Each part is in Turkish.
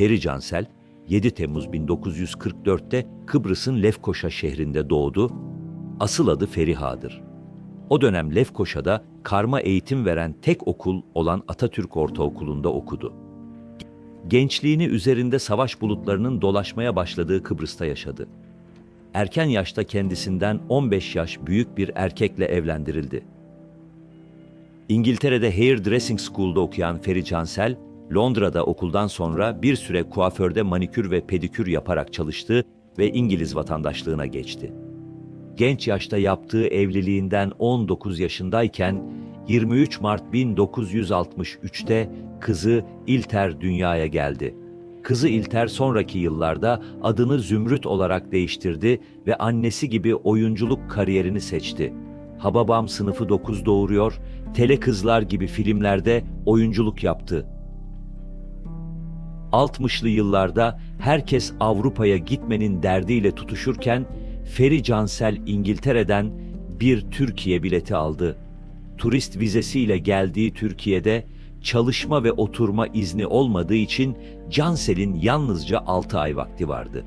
Feri Cansel 7 Temmuz 1944'te Kıbrıs'ın Lefkoşa şehrinde doğdu. Asıl adı Feriha'dır. O dönem Lefkoşa'da karma eğitim veren tek okul olan Atatürk Ortaokulu'nda okudu. Gençliğini üzerinde savaş bulutlarının dolaşmaya başladığı Kıbrıs'ta yaşadı. Erken yaşta kendisinden 15 yaş büyük bir erkekle evlendirildi. İngiltere'de Hairdressing School'da okuyan Feri Cansel, Londra'da okuldan sonra bir süre kuaförde manikür ve pedikür yaparak çalıştı ve İngiliz vatandaşlığına geçti. Genç yaşta yaptığı evliliğinden 19 yaşındayken 23 Mart 1963'te kızı İlter dünyaya geldi. Kızı İlter sonraki yıllarda adını Zümrüt olarak değiştirdi ve annesi gibi oyunculuk kariyerini seçti. Hababam sınıfı 9 doğuruyor, Tele Kızlar gibi filmlerde oyunculuk yaptı. 60'lı yıllarda herkes Avrupa'ya gitmenin derdiyle tutuşurken Feri Cansel İngiltere'den bir Türkiye bileti aldı. Turist vizesiyle geldiği Türkiye'de çalışma ve oturma izni olmadığı için Cansel'in yalnızca 6 ay vakti vardı.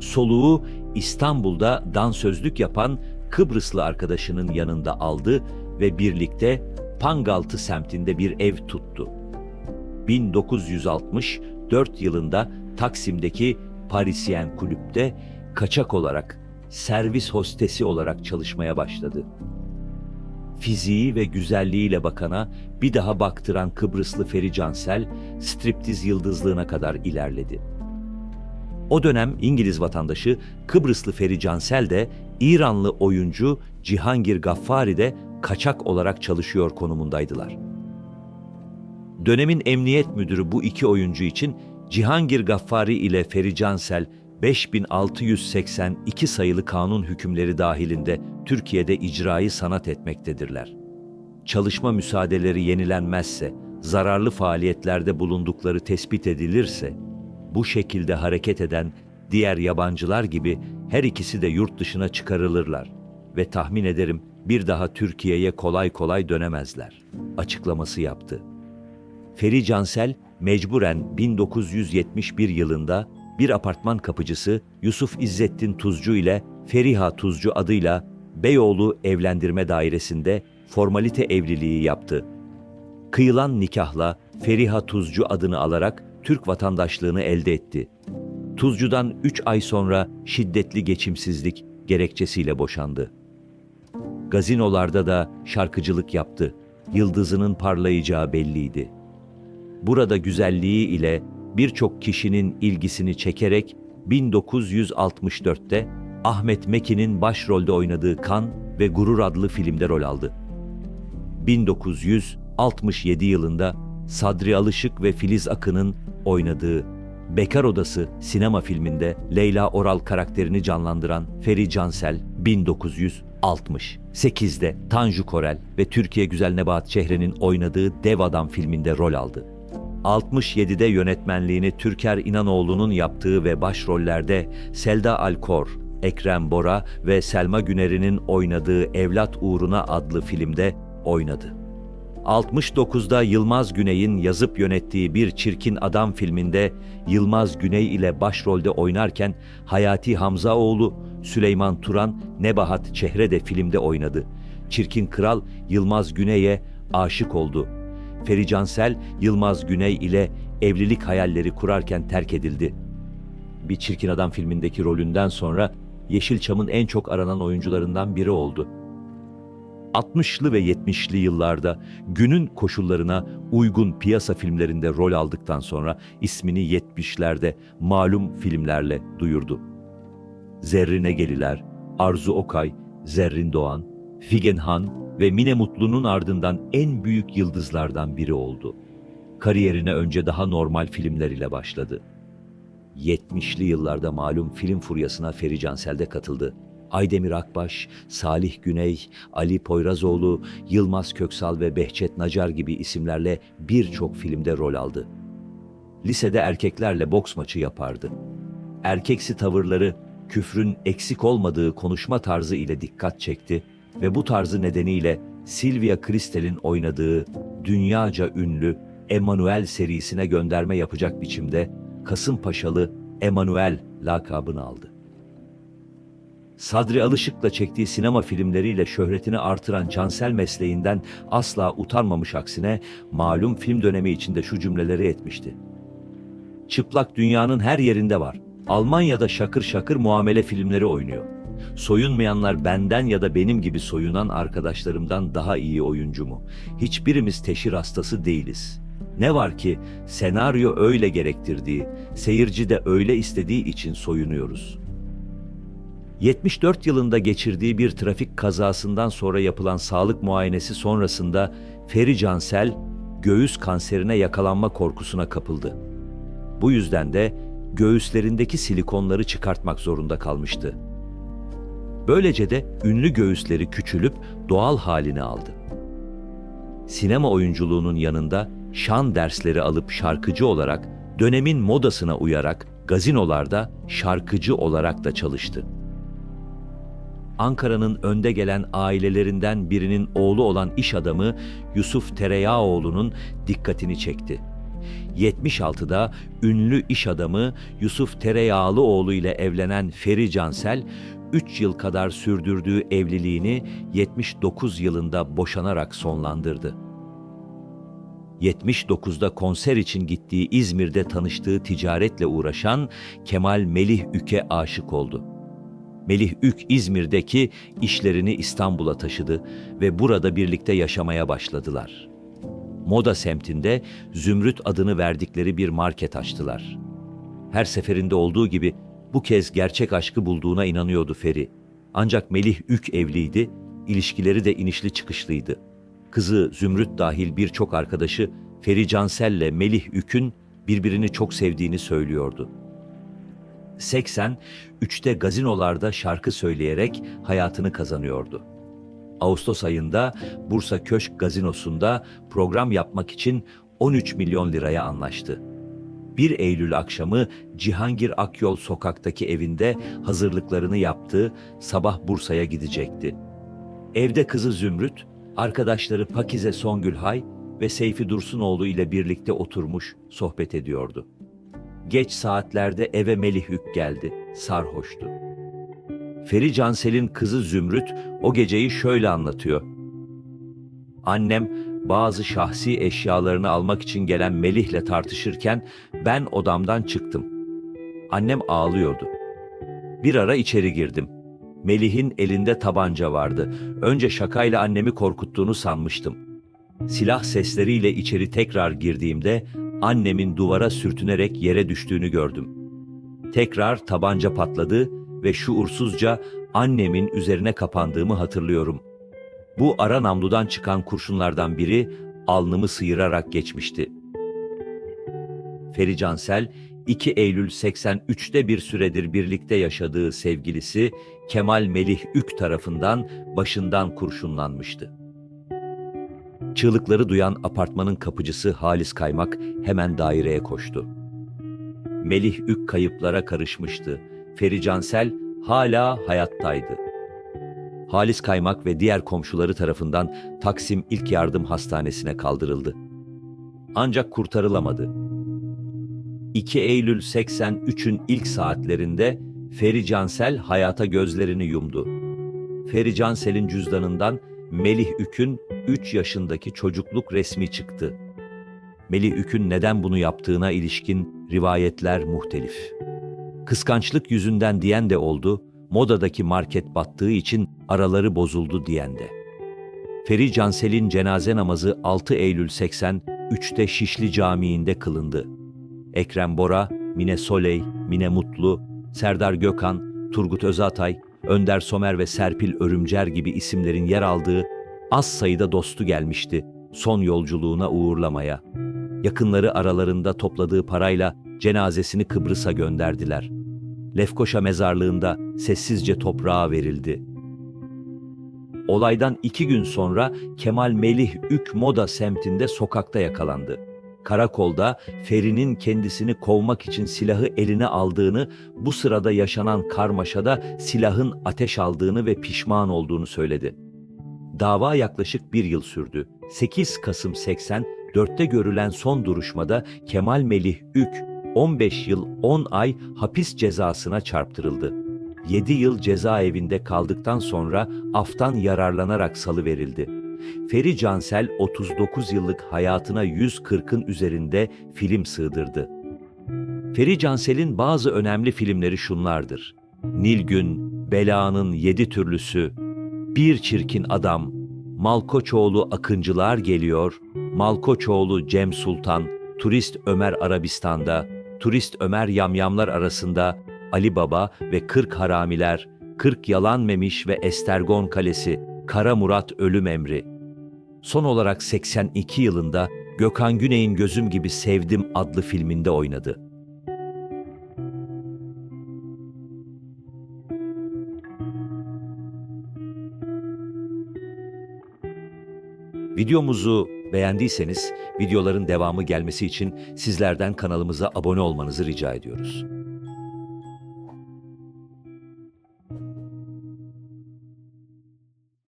Soluğu İstanbul'da dansözlük yapan Kıbrıslı arkadaşının yanında aldı ve birlikte Pangaltı semtinde bir ev tuttu. 1964 yılında Taksim'deki Parisien kulüpte kaçak olarak servis hostesi olarak çalışmaya başladı. Fiziği ve güzelliğiyle bakana bir daha baktıran Kıbrıslı Feri Cansel, striptiz yıldızlığına kadar ilerledi. O dönem İngiliz vatandaşı Kıbrıslı Feri Cansel de İranlı oyuncu Cihangir Gaffari de kaçak olarak çalışıyor konumundaydılar. Dönemin emniyet müdürü bu iki oyuncu için Cihangir Gaffari ile Feri Cansel 5682 sayılı kanun hükümleri dahilinde Türkiye'de icrayı sanat etmektedirler. Çalışma müsaadeleri yenilenmezse, zararlı faaliyetlerde bulundukları tespit edilirse, bu şekilde hareket eden diğer yabancılar gibi her ikisi de yurt dışına çıkarılırlar ve tahmin ederim bir daha Türkiye'ye kolay kolay dönemezler. Açıklaması yaptı. Feri Cansel mecburen 1971 yılında bir apartman kapıcısı Yusuf İzzettin Tuzcu ile Feriha Tuzcu adıyla Beyoğlu Evlendirme Dairesi'nde formalite evliliği yaptı. Kıyılan nikahla Feriha Tuzcu adını alarak Türk vatandaşlığını elde etti. Tuzcu'dan 3 ay sonra şiddetli geçimsizlik gerekçesiyle boşandı. Gazinolarda da şarkıcılık yaptı. Yıldızının parlayacağı belliydi. Burada güzelliği ile birçok kişinin ilgisini çekerek 1964'te Ahmet Mekin'in başrolde oynadığı Kan ve Gurur adlı filmde rol aldı. 1967 yılında Sadri Alışık ve Filiz Akın'ın oynadığı Bekar Odası sinema filminde Leyla Oral karakterini canlandıran Feri Cansel 1968'de Tanju Korel ve Türkiye Güzel Nebahat Çehre'nin oynadığı Dev Adam filminde rol aldı. 67'de yönetmenliğini Türker İnanoğlu'nun yaptığı ve başrollerde Selda Alkor, Ekrem Bora ve Selma Güner'in oynadığı Evlat Uğruna adlı filmde oynadı. 69'da Yılmaz Güney'in yazıp yönettiği Bir Çirkin Adam filminde Yılmaz Güney ile başrolde oynarken Hayati Hamzaoğlu, Süleyman Turan, Nebahat Çehre de filmde oynadı. Çirkin Kral Yılmaz Güney'e aşık oldu. Feri Cansel, Yılmaz Güney ile evlilik hayalleri kurarken terk edildi. Bir Çirkin Adam filmindeki rolünden sonra Yeşilçam'ın en çok aranan oyuncularından biri oldu. 60'lı ve 70'li yıllarda günün koşullarına uygun piyasa filmlerinde rol aldıktan sonra ismini 70'lerde malum filmlerle duyurdu. Zerrin Egeliler, Arzu Okay, Zerrin Doğan, Figen Han ve Mine Mutlu'nun ardından en büyük yıldızlardan biri oldu. Kariyerine önce daha normal filmler ile başladı. 70'li yıllarda malum film furyasına Feri Cansel katıldı. Aydemir Akbaş, Salih Güney, Ali Poyrazoğlu, Yılmaz Köksal ve Behçet Nacar gibi isimlerle birçok filmde rol aldı. Lisede erkeklerle boks maçı yapardı. Erkeksi tavırları, küfrün eksik olmadığı konuşma tarzı ile dikkat çekti ve bu tarzı nedeniyle Sylvia Kristel'in oynadığı dünyaca ünlü Emmanuel serisine gönderme yapacak biçimde Kasımpaşalı Emanuel lakabını aldı. Sadri Alışık'la çektiği sinema filmleriyle şöhretini artıran Cansel mesleğinden asla utanmamış aksine malum film dönemi içinde şu cümleleri etmişti. Çıplak dünyanın her yerinde var. Almanya'da şakır şakır muamele filmleri oynuyor. Soyunmayanlar benden ya da benim gibi soyunan arkadaşlarımdan daha iyi oyuncu mu? Hiçbirimiz teşhir hastası değiliz. Ne var ki senaryo öyle gerektirdiği, seyirci de öyle istediği için soyunuyoruz. 74 yılında geçirdiği bir trafik kazasından sonra yapılan sağlık muayenesi sonrasında Feri Cansel göğüs kanserine yakalanma korkusuna kapıldı. Bu yüzden de göğüslerindeki silikonları çıkartmak zorunda kalmıştı. Böylece de ünlü göğüsleri küçülüp doğal halini aldı. Sinema oyunculuğunun yanında şan dersleri alıp şarkıcı olarak, dönemin modasına uyarak gazinolarda şarkıcı olarak da çalıştı. Ankara'nın önde gelen ailelerinden birinin oğlu olan iş adamı Yusuf Tereyağoğlu'nun dikkatini çekti. 76'da ünlü iş adamı Yusuf Tereyağlıoğlu ile evlenen Feri Cansel, 3 yıl kadar sürdürdüğü evliliğini 79 yılında boşanarak sonlandırdı. 79'da konser için gittiği İzmir'de tanıştığı ticaretle uğraşan Kemal Melih Ük'e aşık oldu. Melih Ük İzmir'deki işlerini İstanbul'a taşıdı ve burada birlikte yaşamaya başladılar. Moda semtinde Zümrüt adını verdikleri bir market açtılar. Her seferinde olduğu gibi bu kez gerçek aşkı bulduğuna inanıyordu Feri. Ancak Melih Ük evliydi, ilişkileri de inişli çıkışlıydı. Kızı Zümrüt dahil birçok arkadaşı Feri Cansel'le Melih Ük'ün birbirini çok sevdiğini söylüyordu. 80, üçte gazinolarda şarkı söyleyerek hayatını kazanıyordu. Ağustos ayında Bursa Köşk Gazinosu'nda program yapmak için 13 milyon liraya anlaştı. 1 Eylül akşamı Cihangir Akyol sokaktaki evinde hazırlıklarını yaptı, sabah Bursa'ya gidecekti. Evde kızı Zümrüt, arkadaşları Pakize Songülhay ve Seyfi Dursunoğlu ile birlikte oturmuş sohbet ediyordu. Geç saatlerde eve Melih Hük geldi, sarhoştu. Feri Cansel'in kızı Zümrüt o geceyi şöyle anlatıyor. Annem bazı şahsi eşyalarını almak için gelen Melih'le tartışırken ben odamdan çıktım. Annem ağlıyordu. Bir ara içeri girdim. Melih'in elinde tabanca vardı. Önce şakayla annemi korkuttuğunu sanmıştım. Silah sesleriyle içeri tekrar girdiğimde annemin duvara sürtünerek yere düştüğünü gördüm. Tekrar tabanca patladı ve şuursuzca annemin üzerine kapandığımı hatırlıyorum. Bu ara namludan çıkan kurşunlardan biri alnımı sıyırarak geçmişti. Feri Cansel, 2 Eylül 83'te bir süredir birlikte yaşadığı sevgilisi Kemal Melih Ük tarafından başından kurşunlanmıştı. Çığlıkları duyan apartmanın kapıcısı Halis Kaymak hemen daireye koştu. Melih Ük kayıplara karışmıştı. Feri Cansel hala hayattaydı. Halis Kaymak ve diğer komşuları tarafından Taksim İlk Yardım Hastanesi'ne kaldırıldı. Ancak kurtarılamadı. 2 Eylül 83'ün ilk saatlerinde Feri Cansel hayata gözlerini yumdu. Feri Cansel'in cüzdanından Melih Ük'ün 3 yaşındaki çocukluk resmi çıktı. Melih Ük'ün neden bunu yaptığına ilişkin rivayetler muhtelif. Kıskançlık yüzünden diyen de oldu, modadaki market battığı için araları bozuldu diyen de. Feri Cansel'in cenaze namazı 6 Eylül 83'te Şişli Camii'nde kılındı. Ekrem Bora, Mine Soley, Mine Mutlu, Serdar Gökhan, Turgut Özatay, Önder Somer ve Serpil Örümcer gibi isimlerin yer aldığı az sayıda dostu gelmişti son yolculuğuna uğurlamaya. Yakınları aralarında topladığı parayla cenazesini Kıbrıs'a gönderdiler. Lefkoşa mezarlığında sessizce toprağa verildi. Olaydan iki gün sonra Kemal Melih Ük Moda semtinde sokakta yakalandı. Karakolda Feri'nin kendisini kovmak için silahı eline aldığını, bu sırada yaşanan karmaşada silahın ateş aldığını ve pişman olduğunu söyledi. Dava yaklaşık bir yıl sürdü. 8 Kasım 84'te görülen son duruşmada Kemal Melih Ük, 15 yıl 10 ay hapis cezasına çarptırıldı. 7 yıl cezaevinde kaldıktan sonra aftan yararlanarak salıverildi. Feri Cansel 39 yıllık hayatına 140'ın üzerinde film sığdırdı. Feri Cansel'in bazı önemli filmleri şunlardır. Nilgün, Bela'nın Yedi Türlüsü, Bir Çirkin Adam, Malkoçoğlu Akıncılar Geliyor, Malkoçoğlu Cem Sultan, Turist Ömer Arabistan'da, Turist Ömer Yamyamlar arasında, Ali Baba ve Kırk Haramiler, Kırk Yalan Memiş ve Estergon Kalesi, Kara Murat Ölüm Emri. Son olarak 82 yılında Gökhan Güney'in Gözüm Gibi Sevdim adlı filminde oynadı. Videomuzu beğendiyseniz videoların devamı gelmesi için sizlerden kanalımıza abone olmanızı rica ediyoruz.